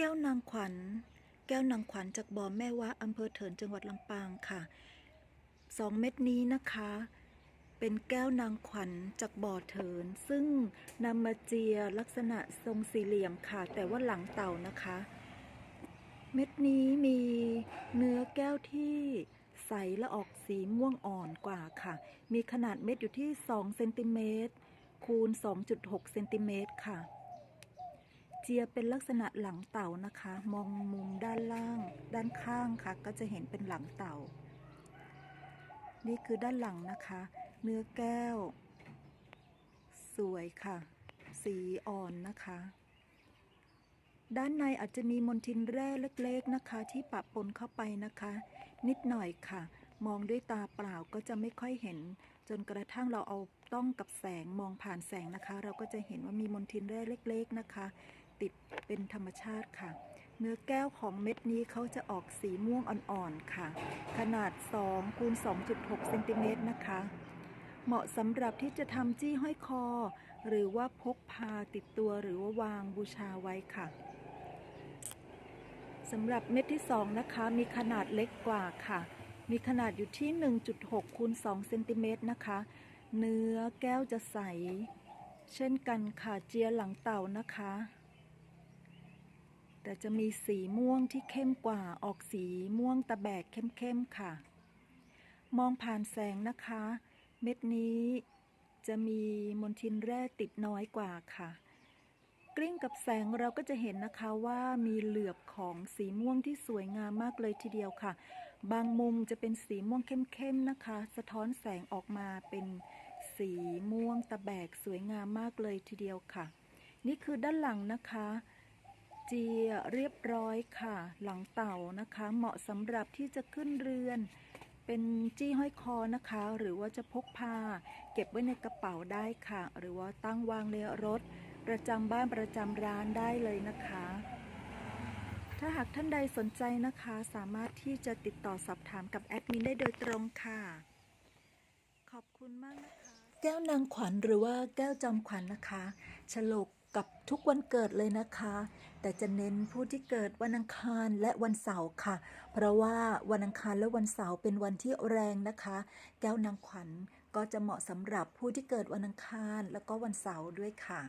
แก้วนางขวัญ แก้วนางขวัญจากบ่อแม่วะอำเภอเถินจังหวัดลำปางค่ะสองเม็ดนี้นะคะ เป็นแก้วนางขวัญจากบ่อเถิน ซึ่งนำมาเจียลักษณะทรงสี่เหลี่ยมค่ะ แต่ว่าหลังเต่านะคะ เม็ดนี้มีเนื้อแก้วที่ใสและออกสีม่วงอ่อนกว่าค่ะ มีขนาดเม็ดอยู่ที่ 2 เซนติเมตรคูณ 2.6 เซนติเมตรค่ะ จียเป็นลักษณะหลังเต่านะคะ มองมุมด้านล่าง ด้านข้างค่ะ ก็จะเห็นเป็นหลังเต่า นี่คือด้านหลังนะคะ เนื้อแก้ว สวยค่ะ สีอ่อนนะคะ ด้านในอาจจะมีมนทินแร่เล็กๆนะคะ ที่ปะปนเข้าไปนะคะ นิดหน่อยค่ะ มองด้วยตาเปล่าก็จะไม่ค่อยเห็น จนกระทั่งเราเอาต้องกับแสงมองผ่านแสงนะคะ เราก็จะเห็นว่ามีมนทินแร่เล็ก ๆนะคะ เป็นธรรมชาติค่ะ เนื้อแก้วของเม็ดนี้เขาจะออกสีม่วงอ่อนๆค่ะ ขนาด2คูณ2.6เซนติเมตรนะคะ เหมาะสำหรับที่จะทำจี้ห้อยคอ หรือว่าพกพาติดตัวหรือว่าวางบูชาไว้ค่ะสำหรับเม็ดที่ 2 นะคะ มีขนาดเล็กกว่าค่ะ มีขนาดอยู่ที่ 1.6คูณ2เซนติเมตรนะคะ เนื้อแก้วจะใส เช่นกันค่ะเจียหลังเต่านะคะ แต่จะมีสีม่วงที่เข้มกว่าออกสีม่วงตะแบกเข้มๆค่ะ มองผ่านแสงนะคะ เม็ดนี้จะมีมลทินแร่ติดน้อยกว่าค่ะ กลิ้งกับแสงเราก็จะเห็นนะคะว่ามีเหลือบของสีม่วงที่สวยงามมากเลยทีเดียวค่ะ บางมุมจะเป็นสีม่วงเข้มๆนะคะ สะท้อนแสงออกมาเป็นสีม่วงตะแบกสวยงามมากเลยทีเดียวค่ะ นี่คือด้านหลังนะคะ เจียเรียบร้อยค่ะ หลังเต่านะคะ เหมาะสำหรับที่จะขึ้นเรือน เป็นจี้ห้อยคอนะคะ หรือว่าจะพกพา เก็บไว้ในกระเป๋าได้ค่ะ หรือว่าตั้งวางในรถ ประจำบ้านประจำร้านได้เลยนะคะ ถ้าหากท่านใดสนใจนะคะ สามารถที่จะติดต่อสอบถามกับแอดมินได้โดยตรงค่ะ ขอบคุณมากนะคะ แก้วนางขวัญหรือว่าแก้วจอมขวัญนะคะฉลก กับทุกวันเกิดเลยนะคะ แต่จะเน้นผู้ที่เกิดวันอังคารและวันเสาร์ค่ะ เพราะว่าวันอังคารและวันเสาร์เป็นวันที่แรงนะคะ แก้วนางขวัญก็จะเหมาะสำหรับผู้ที่เกิดวันอังคารแล้วก็วันเสาร์ด้วยค่ะ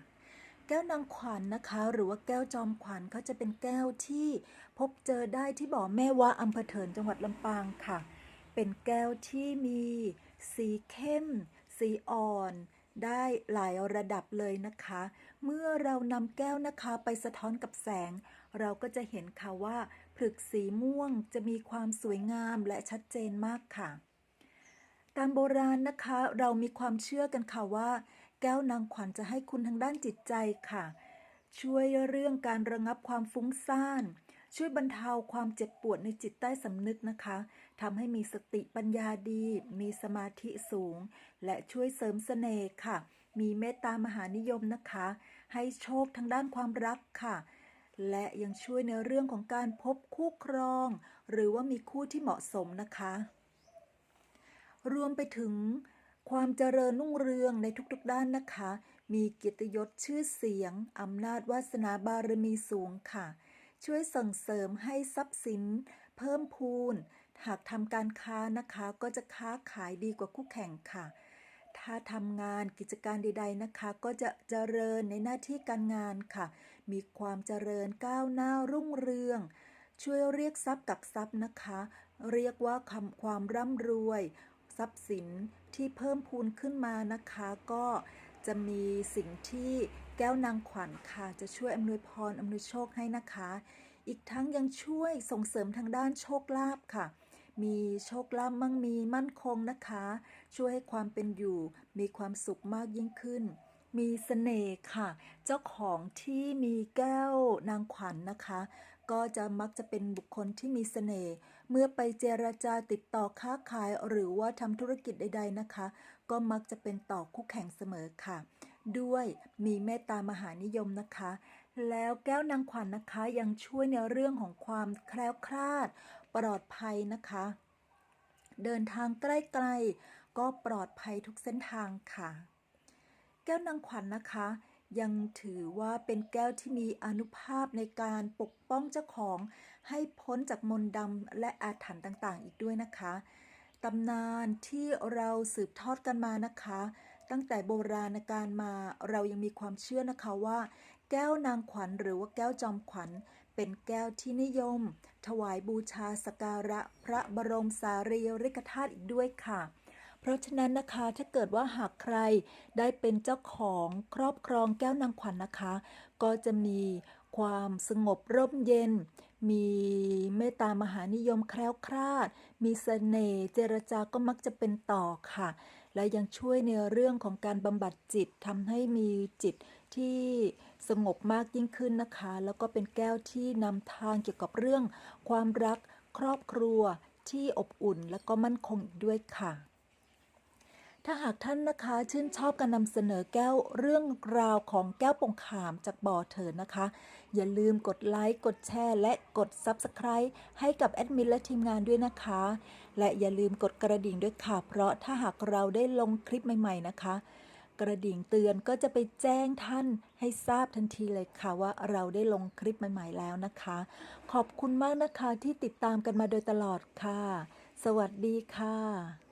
แก้วนางขวัญนะคะ หรือว่าแก้วจอมขวัญเขาจะเป็นแก้วที่พบเจอได้ที่บ่อแม่วะอำเภอเถินจังหวัดลำปางค่ะ เป็นแก้วที่มีสีเข้ม สีอ่อน ได้หลายระดับเลยนะคะ เมื่อเรานำแก้วนะคะไปสะท้อนกับแสง เราก็จะเห็นค่ะว่าผลึกสีม่วงจะมีความสวยงามและชัดเจนมากค่ะ ตามโบราณนะคะ เรามีความเชื่อกันค่ะว่า แก้วนางขวัญจะให้คุณทางด้านจิตใจค่ะ ช่วยเรื่องการระงับความฟุ้งซ่านช่วยบรรเทาความเจ็บปวดในจิตใต้สำนึกนะคะ ทำให้มีสติปัญญาดี มีสมาธิสูง และช่วยเสริมเสน่ห์ค่ะ มีเมตตามหานิยมนะคะ ให้โชคทางด้านความรักค่ะ และยังช่วยในเรื่องของการพบคู่ครอง หรือว่ามีคู่ที่เหมาะสมนะคะ รวมไปถึงความเจริญรุ่งเรืองในทุกๆด้านนะคะ มีเกียรติยศชื่อเสียง อำนาจวาสนาบารมีสูงค่ะ ช่วยส่งเสริมให้ทรัพย์สิน เพิ่มพูน หากทำการค้านะคะก็จะค้าขายดีกว่าคู่แข่งค่ะ ถ้าทำงานกิจการใด ๆนะคะ ก็จะเจริญในหน้าที่การงานค่ะ มีความเจริญก้าวหน้ารุ่งเรือง ช่วยเรียกทรัพย์กับทรัพย์นะคะ เรียกว่าคำความร่ำรวย ทรัพย์สินที่เพิ่มพูนขึ้นมานะคะ ก็จะมีสิ่งที่แก้วนางขวัญค่ะ จะช่วยอำนวยพรอำนวยโชคให้นะคะ อีกทั้งยังช่วยส่งเสริมทางด้านโชคลาภค่ะ มีโชคลาภมั่งมีมั่นคงนะคะ ช่วยให้ความเป็นอยู่ มีความสุขมากยิ่งขึ้น มีเสน่ห์ค่ะ เจ้าของที่มีแก้วนางขวัญนะคะ ก็จะมักจะเป็นบุคคลที่มีเสน่ห์เมื่อไปเจรจาติดต่อค้าขายหรือว่าทำธุรกิจใด ๆนะคะ ก็มักจะเป็นต่อคู่แข่งเสมอค่ะ ด้วยมีเมตตามหานิยมนะคะ แล้วแก้วนางขวัญนนะคะยังช่วยในเรื่องของความแคล้วคลาด ปลอดภัยนะคะ เดินทางใกล้ๆก็ปลอดภัยทุกเส้นทางค่ะ แก้วนางขวัญนะคะ ยังถือว่าเป็นแก้วที่มีอนุภาพในการปกป้องเจ้าของให้พ้นจากมนต์ดำและอาถรรพ์ต่างๆ อีกด้วยนะคะตำนานที่เราสืบทอดกันมานะคะ ตั้งแต่โบราณกาลมาเรายังมีความเชื่อนะคะว่า แก้วนางขวัญหรือว่าแก้วจอมขวัญ เป็นแก้วที่นิยม ถวายบูชาสการะพระบรมสารีริกธาตุอีกด้วยค่ะ เพราะฉะนั้นนะคะถ้าเกิดว่าหากใครได้เป็นเจ้าของครอบครองแก้วนางขวัญนะคะ ก็จะมีความสงบร่มเย็น มีเมตตามหานิยมแคล้วคลาด มีเสน่ห์เจรจาก็มักจะเป็นต่อค่ะ และยังช่วยในเรื่องของการบำบัดจิตทำให้มีจิตที่สงบมากยิ่งขึ้นนะคะ แล้วก็เป็นแก้วที่นำทางเกี่ยวกับเรื่อง ความรักครอบครัวที่อบอุ่นและก็มั่นคงอีกด้วยค่ะ ถ้าหากท่านนะคะชื่นชอบการนำเสนอแก้วเรื่องราวของแก้วปงขามจากบ่อเถิดนะคะ อย่าลืมกดไลค์ กดแชร์ และกด Subscribe ให้กับแอดมินและทีมงานด้วยนะคะ และอย่าลืมกดกระดิ่งด้วยค่ะ เพราะถ้าหากเราได้ลงคลิปใหม่ ๆนะคะ กระดิ่งเตือนก็จะไปแจ้งท่านให้ทราบทันทีเลยค่ะว่าเราได้ลงคลิปใหม่ ๆ แล้วนะคะ ขอบคุณมากนะคะที่ติดตามกันมาโดยตลอดค่ะ สวัสดีค่ะ